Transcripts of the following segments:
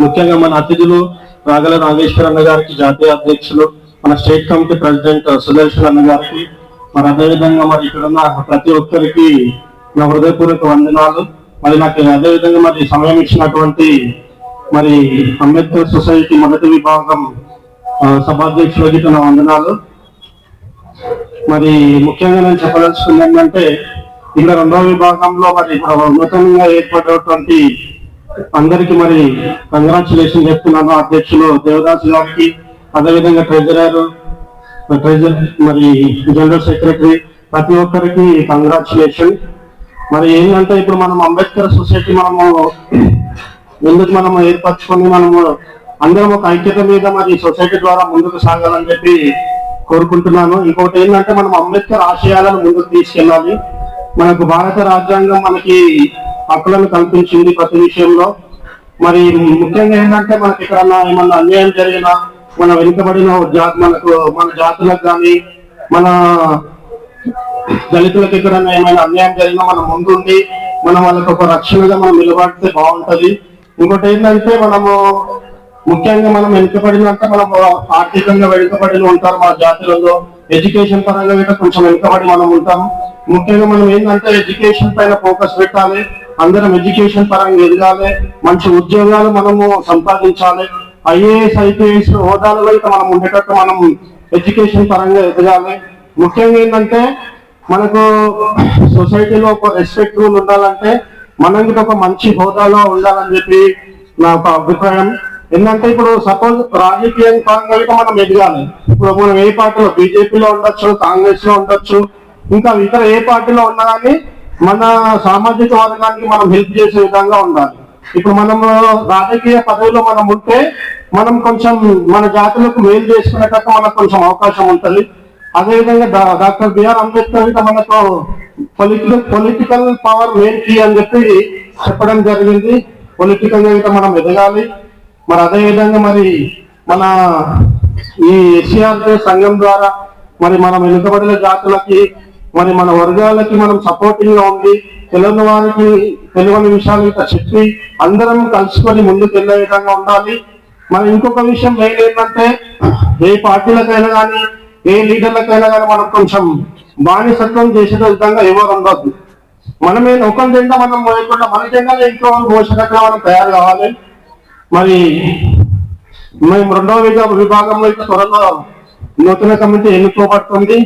ముఖ్యంగా మన అతిథులు రాగల నాగేశ్వర గారికి జాతీయ అధ్యక్షులు మన స్టేట్ కమిటీ ప్రెసిడెంట్ సుదర్శన్ అన్న గారికి మరి అదేవిధంగా మరి ఇక్కడ ఉన్న ప్రతి ఒక్కరికి నా హృదయపూర్వక వందనాలు. మరి నాకు అదేవిధంగా మరి సమయం ఇచ్చినటువంటి మరి అంబేద్కర్ సొసైటీ మొదటి విభాగం సభాధ్యక్షులకి నా వందనాలు. మరి ముఖ్యంగా నేను చెప్పదలుచుకుంది ఏంటంటే ఇక్కడ రెండవ విభాగంలో మరి నూతనంగా ఏర్పడినటువంటి అందరికి మరి కంగ్రాచులేషన్ చెప్తున్నాను అధ్యక్షులు దేవదాస్ గారికి అదేవిధంగా ట్రెజరర్ ట్రెజర్ మరి జనరల్ సెక్రటరీ ప్రతి ఒక్కరికి కంగ్రాచులేషన్ మరి ఏంటంటే ఇప్పుడు మనం అంబేద్కర్ సొసైటీ మనము ఎందుకు మనం ఏర్పరచుకొని మనము అందరం ఒక ఐక్యత మీద మరి సొసైటీ ద్వారా ముందుకు సాగాలని చెప్పి కోరుకుంటున్నాను. ఇంకొకటి ఏంటంటే మనం అంబేద్కర్ ఆశయాలను ముందుకు తీసుకెళ్ళాలి. మనకు భారత రాజ్యాంగం మనకి హక్కులను కల్పించింది ప్రతి విషయంలో. మరి ముఖ్యంగా ఏంటంటే మనకి ఎక్కడన్నా ఏమన్నా అన్యాయం జరిగినా మన వెనుకబడిన మనకు మన జాతులకు కానీ మన దళితులకు ఎక్కడైనా ఏమైనా అన్యాయం జరిగినా మనం ముందుండి మనం వాళ్ళకి ఒక రక్షణగా మనం నిలబడితే బాగుంటది. ఇంకోటి ఏంటంటే మనము ముఖ్యంగా మనం వెనుకబడినంత మనం ఆర్థికంగా వెనుకబడి ఉంటారు మన జాతులలో. ఎడ్యుకేషన్ పరంగా కూడా కొంచెం వెనుకబడి మనం ఉంటాం. ముఖ్యంగా మనం ఏంటంటే ఎడ్యుకేషన్ పైన ఫోకస్ పెట్టాలి. అందరం ఎడ్యుకేషన్ పరంగా ఎదగాలి మంచి ఉద్యోగాలు మనము సంపాదించాలి ఐఏఎస్ ఐపీఎస్ హోదాలలో ఇక మనం ఉండేటట్టు మనం ఎడ్యుకేషన్ పరంగా ఎదగాలి. ముఖ్యంగా ఏంటంటే మనకు సొసైటీలో ఒక రెస్పెక్ట్ రూల్ ఉండాలంటే మనం కూడా ఒక మంచి హోదాలో ఉండాలని చెప్పి నా ఒక అభిప్రాయం. ఏంటంటే ఇప్పుడు సపోజ్ రాజకీయ పరంగా మనం ఎదగాలి. ఇప్పుడు మనం ఏ పార్టీలో బీజేపీలో ఉండొచ్చు కాంగ్రెస్లో ఉండొచ్చు ఇంకా ఇతర ఏ పార్టీలో ఉన్నా కానీ మన సామాజిక వర్గానికి మనం హెల్ప్ చేసే విధంగా ఉండాలి. ఇప్పుడు మనం రాజకీయ పదవిలో మనం ఉంటే మనం కొంచెం మన జాతులకు మేలు చేసుకునేటట్టు మనకు కొంచెం అవకాశం ఉంటుంది. అదేవిధంగా డాక్టర్ బిఆర్ అంబేద్కర్ ఇక మనకు పొలిటికల్ పొలిటికల్ పవర్ మెయిన్ అని చెప్పి చెప్పడం జరిగింది. పొలిటికల్గా ఇక మనం ఎదగాలి. మరి అదే విధంగా మరి మన ఈ ఎస్సీఆర్ సంఘం ద్వారా మరి మనం వెనుకబడిన జాతులకి మరి మన వర్గాలకి మనం సపోర్టింగ్గా ఉండి తెలియని వారికి తెలియని విషయాలు ఇట్లా చెప్పి అందరం కలుసుకొని ముందుకు వెళ్ళే విధంగా ఉండాలి. మరి ఇంకొక విషయం మెయిన్ ఏంటంటే ఏ పార్టీలకైనా కానీ ఏ లీడర్లకైనా కానీ మనం కొంచెం బానిసత్వం చేసే విధంగా ఎవరు ఉండద్దు. మనమే ఒకరి జెండా మనం మోయకుండా మన జెండాలో ఇంకో మోసేటట్టుగా మనం తయారు కావాలి. మరి మేము రెండవ విభాగంలో త్వరలో నూతన కమిటీ ఎన్నుకోబడుతుంది.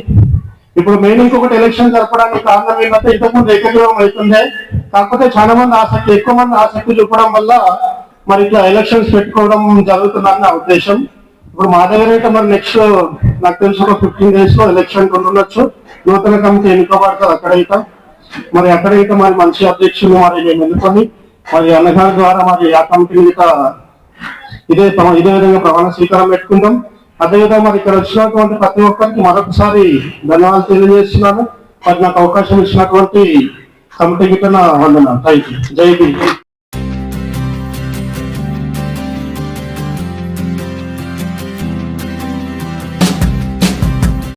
ఇప్పుడు మెయిన్ ఇంకొకటి ఎలక్షన్ జరపడానికి కారణం ఏంటంటే ఇంతకుముందు ఏకగ్రీవం అవుతుండే. కాకపోతే చాలా మంది ఆసక్తి ఎక్కువ మంది ఆసక్తి చూపడం వల్ల మరి ఇట్లా ఎలక్షన్స్ పెట్టుకోవడం జరుగుతుందని నా ఉద్దేశం. ఇప్పుడు మా దగ్గర అయితే మరి నెక్స్ట్ నాకు తెలిసి ఒక ఫిఫ్టీన్ డేస్లో ఎలక్షన్ ఉండొచ్చు నూతన కమిటీ ఎన్నుకోబడతారు అక్కడైతే. మరి అక్కడైతే మరి మంచి అధ్యక్షులు మరి మేము ఎన్నుకొని మరి అన్నగారి ద్వారా మరి ఆ కమిటీ మీద ఇదే ఇదే విధంగా ప్రమాణ స్వీకారం పెట్టుకుంటాం. అదేవిధంగా మరి ఇక్కడ వచ్చినటువంటి ప్రతి ఒక్కరికి మరొకసారి ధన్యవాదాలు తెలియజేస్తున్నాను. మరి నాకు అవకాశం ఇచ్చినటువంటి కమిటీకి గిట్ట వందన థ్యాంక్ యూ జై బీ